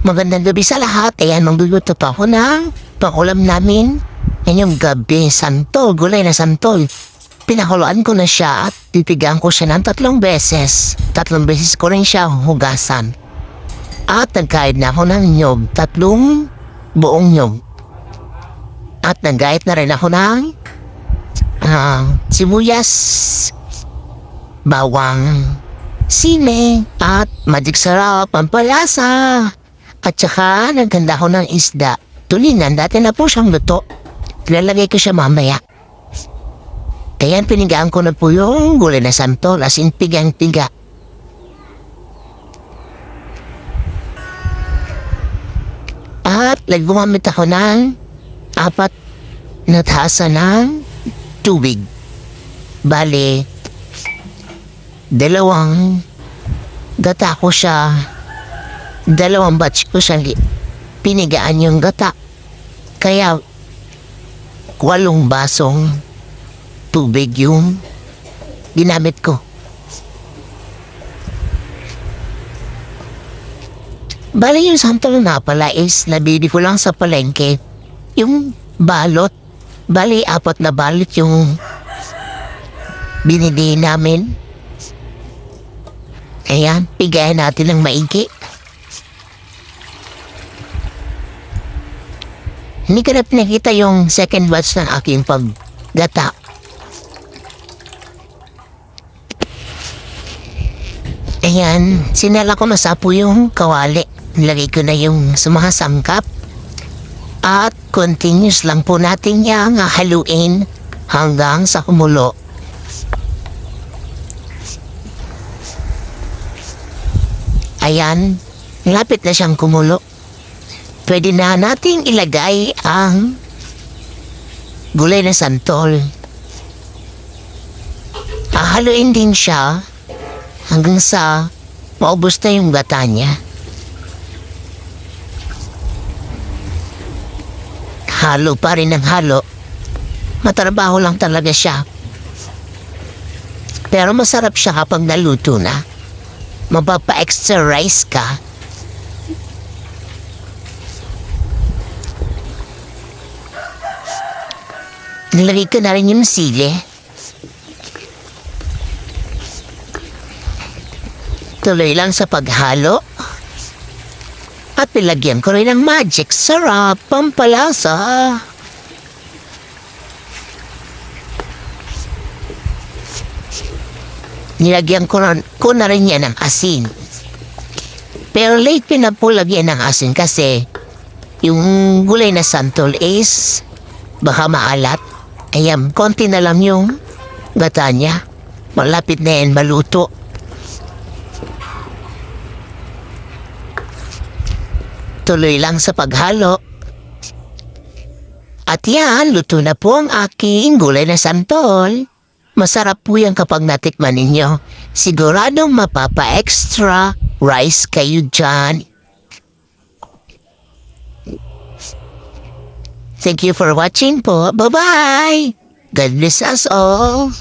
Magandang gabi sa lahat. Ayan, magluluto pa ako ng pangulam namin. Yan yung gabi, santol, gulay na santol. Pinakuluan ko na siya at titigaan ko siya ng tatlong beses. Tatlong beses ko rin siya hugasan. At nagkain na ako ng nyog, tatlong buong nyog. At nagayat na rin ako ng ah, sibuyas, bawang, sine, at magic sarap, pampalasa. At saka naganda ako ng isda. Tulinan, dati na po siyang luto. Lalagay ko siya mamaya. Kaya pinigaan ko na po yung gulay na santol as in pigang-piga. At nagumamit ako ng apat na tasa ng tubig. Bale, dalawang gata ko siya dalawang batch ko li- pinigaan yung gata. Kaya, walong basong tubig yung ginamit ko. Bali yung santol na pala is nabili ko lang sa palengke. Yung balot. Bali, apat na balot yung binili namin. Ayan, pigayan natin ng maigi. Hindi ko na pinakita yung second batch ng aking paggata. Ayan, sinala ko na sa po yung kawali. Nilagay ko na yung sumasangkap. At continuous lang po natin yung haluin hanggang sa kumulo. Ayan, lapit na siyang kumulo pwede na nating ilagay ang gulay na santol. Hahaluin din siya hanggang sa maubos na yung gata niya. Halo pa rin ang halo. Matrabaho lang talaga siya. Pero masarap siya kapag naluto na. Mapapa-extra rice ka Nilagay ko na rin yung sili. Tuloy lang sa paghalo. At nilagyan ko rin ng magic sarap, pampalasa. Nilagyan ko na, ko na rin yan ng asin. Pero late ko na po lagyan ng asin kasi yung gulay na santol is baka maalat. Ayan, konti na lang yung gata niya. Malapit na yan maluto. Tuloy lang sa paghalo. At yan, luto na po ang aking gulay na santol. Masarap po yan kapag natikman ninyo. Siguradong mapapa-extra rice kayo dyan. Thank you for watching po. Bye-bye! God bless us all!